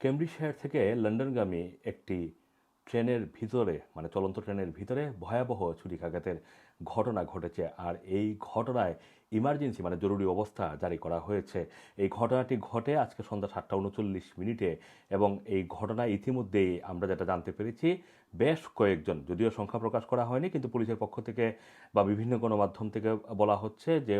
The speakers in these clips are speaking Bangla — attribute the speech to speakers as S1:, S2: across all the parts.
S1: কেমব্রিজশায়ার থেকে লন্ডনগামী একটি ট্রেনের ভিতরে মানে চলন্ত ট্রেনের ভিতরে ভয়াবহ ছুরিকাঘাতের ঘটনা ঘটেছে। আর এই ঘটনায় ইমার্জেন্সি মানে জরুরি অবস্থা জারি করা হয়েছে। এই ঘটনাটি ঘটে আজকে সন্ধ্যা সাতটা উনচল্লিশ মিনিটে এবং এই ঘটনায় ইতিমধ্যেই আমরা যেটা জানতে পেরেছি, বেশ কয়েকজন, যদিও সংখ্যা প্রকাশ করা হয়নি, কিন্তু পুলিশের পক্ষ থেকে বা বিভিন্ন গণমাধ্যম থেকে বলা হচ্ছে যে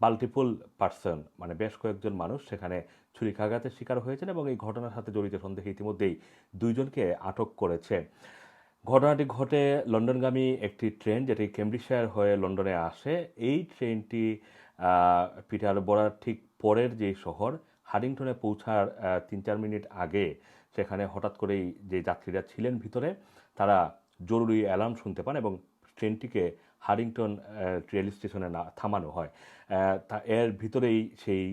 S1: মাল্টিপল পার্সন মানে বেশ কয়েকজন মানুষ সেখানে ছুরিকাঘাতের শিকার হয়েছেন এবং এই ঘটনার সাথে জড়িত সন্দেহে ইতিমধ্যেই দুইজনকে আটক করেছে ঘটনাটি ঘটে লন্ডনগামী একটি ট্রেন যেটি কেমব্রিজশায়ার হয়ে লন্ডনে আসে। এই ট্রেনটি পিটার বড়ার ঠিক পরের যে শহর হাডিংটনে পৌঁছার তিন চার মিনিট আগে সেখানে হঠাৎ করেই যে যাত্রীরা ছিলেন ভিতরে, তারা জরুরি অ্যালার্ম শুনতে পান এবং ট্রেনটিকে হারিংটন রেল স্টেশনে না থামানো হয়। তা এর ভিতরেই সেই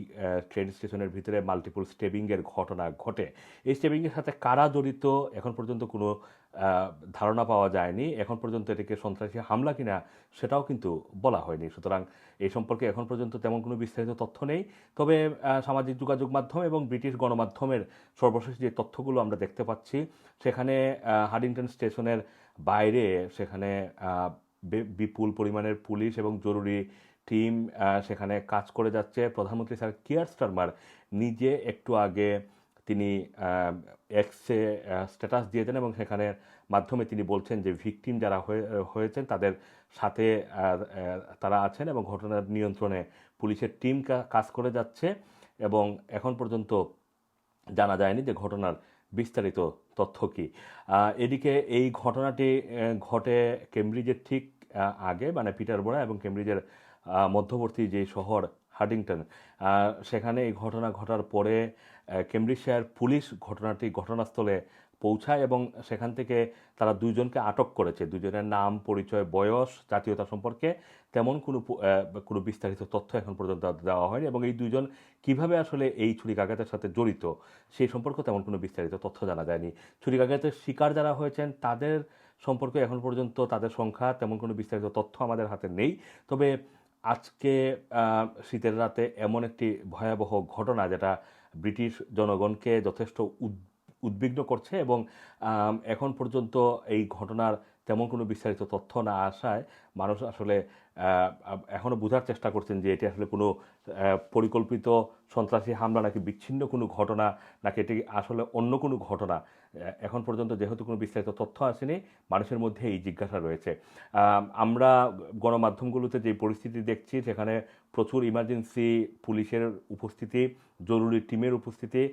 S1: ট্রেন স্টেশনের ভিতরে মাল্টিপল স্টেবিংয়ের ঘটনা ঘটে। এই স্টেবিংয়ের সাথে কারা জড়িত এখন পর্যন্ত কোনো ধারণা পাওয়া যায়নি। এখন পর্যন্ত এটিকে সন্ত্রাসী হামলা কিনা সেটাও কিন্তু বলা হয়নি। সুতরাং এই সম্পর্কে এখন পর্যন্ত তেমন কোনো বিস্তারিত তথ্য নেই। তবে সামাজিক যোগাযোগ মাধ্যম এবং ব্রিটিশ গণমাধ্যমের সর্বশেষ যে তথ্যগুলো আমরা দেখতে পাচ্ছি সেখানে আহ, হাডিংটন স্টেশনের বাইরে সেখানে বিপুল পরিমাণের পুলিশ এবং জরুরি টিম সেখানে কাজ করে যাচ্ছে। প্রধানমন্ত্রী স্যার কিয়ার স্টারমার নিজে একটু আগে তিনি এক্সে স্ট্যাটাস দিয়েছেন এবং সেখানে মাধ্যমে তিনি বলছেন যে ভিকটিম যারা হয়ে- হয়েছেন তাদের সাথে তারা আছেন এবং ঘটনার নিয়ন্ত্রণে পুলিশের টিম কাজ করে যাচ্ছে এবং এখন পর্যন্ত জানা যায়নি যে ঘটনার বিস্তারিত তথ্য কি? এদিকে এই ঘটনাটি ঘটে কেমব্রিজের ঠিক আগে মানে পিটারবোরা এবং কেমব্রিজের মধ্যবর্তী যে শহর হার্ডিংটন সেখানে এই ঘটনা ঘটার পরে কেমব্রিজশায়ার পুলিশ ঘটনাটি ঘটনাস্থলে পৌঁছায় এবং সেখান থেকে তারা দুইজনকে আটক করেছে। দুজনের নাম, পরিচয়, বয়স, জাতীয়তা সম্পর্কে তেমন কোনো কোনো বিস্তারিত তথ্য এখন পর্যন্ত দেওয়া হয়নি এবং এই দুইজন কীভাবে আসলে এই ছুরিকাঘাতের সাথে জড়িত সেই সম্পর্কে তেমন কোনো বিস্তারিত তথ্য জানা যায়নি। ছুরিকাঘাতের শিকার যারা হয়েছেন, তাদের সম্পর্কে এখন পর্যন্ত তাদের সংখ্যা তেমন কোনো বিস্তারিত তথ্য আমাদের হাতে নেই। তবে আজকে শীতের রাতে এমন একটি ভয়াবহ ঘটনা যেটা ব্রিটিশ জনগণকে যথেষ্ট উদ- উদ্বিগ্ন করছে এবং এখন পর্যন্ত এই ঘটনার তেমন কোনো বিস্তারিত তথ্য না আসায় মানুষ আসলে এখনও বোঝার চেষ্টা করছেন যে এটি আসলে কোনো পরিকল্পিত সন্ত্রাসী হামলা নাকি বিচ্ছিন্ন কোনো ঘটনা, নাকি এটি আসলে অন্য কোনো ঘটনা। এখন পর্যন্ত যেহেতু কোনো বিস্তারিত তথ্য আসেনি মানুষের মধ্যে এই জিজ্ঞাসা রয়েছে। আমরা গণমাধ্যমগুলোতে যে পরিস্থিতি দেখছি সেখানে প্রচুর ইমার্জেন্সি পুলিশের উপস্থিতি জরুরি টিমের উপস্থিতি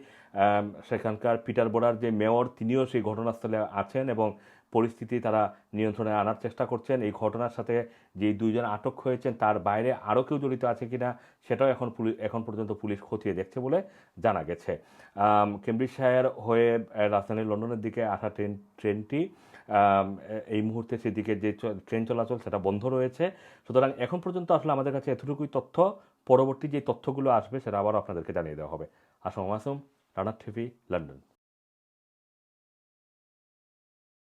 S1: সেখানকার পিটার বোরার যে মেয়র তিনিও সেই ঘটনাস্থলে আছেন এবং পরিস্থিতি তারা নিয়ন্ত্রণে আনার চেষ্টা করছেন। এই ঘটনার সাথে যে দুইজন আটক হয়েছেন তার বাইরে আরও কেউ জড়িত আছে কিনা সেটাও এখন পুলিশ এখন পর্যন্ত পুলিশ খতিয়ে দেখছে বলে জানা গেছে। আম, কেমব্রিজশায়ার হয়ে আহ, রাজধানী লন্ডনের দিকে আসা ট্রেন, ট্রেনটি এই মুহূর্তে সেদিকে যে ট্রেন চলাচল সেটা বন্ধ রয়েছে। সুতরাং এখন পর্যন্ত আসলে আমাদের কাছে এতটুকুই তথ্য। পরবর্তী যে তথ্যগুলো আসবে সেটা আবার আপনাদেরকে জানিয়ে দেওয়া হবে। আসম আসুম রানার টিভি, লন্ডন।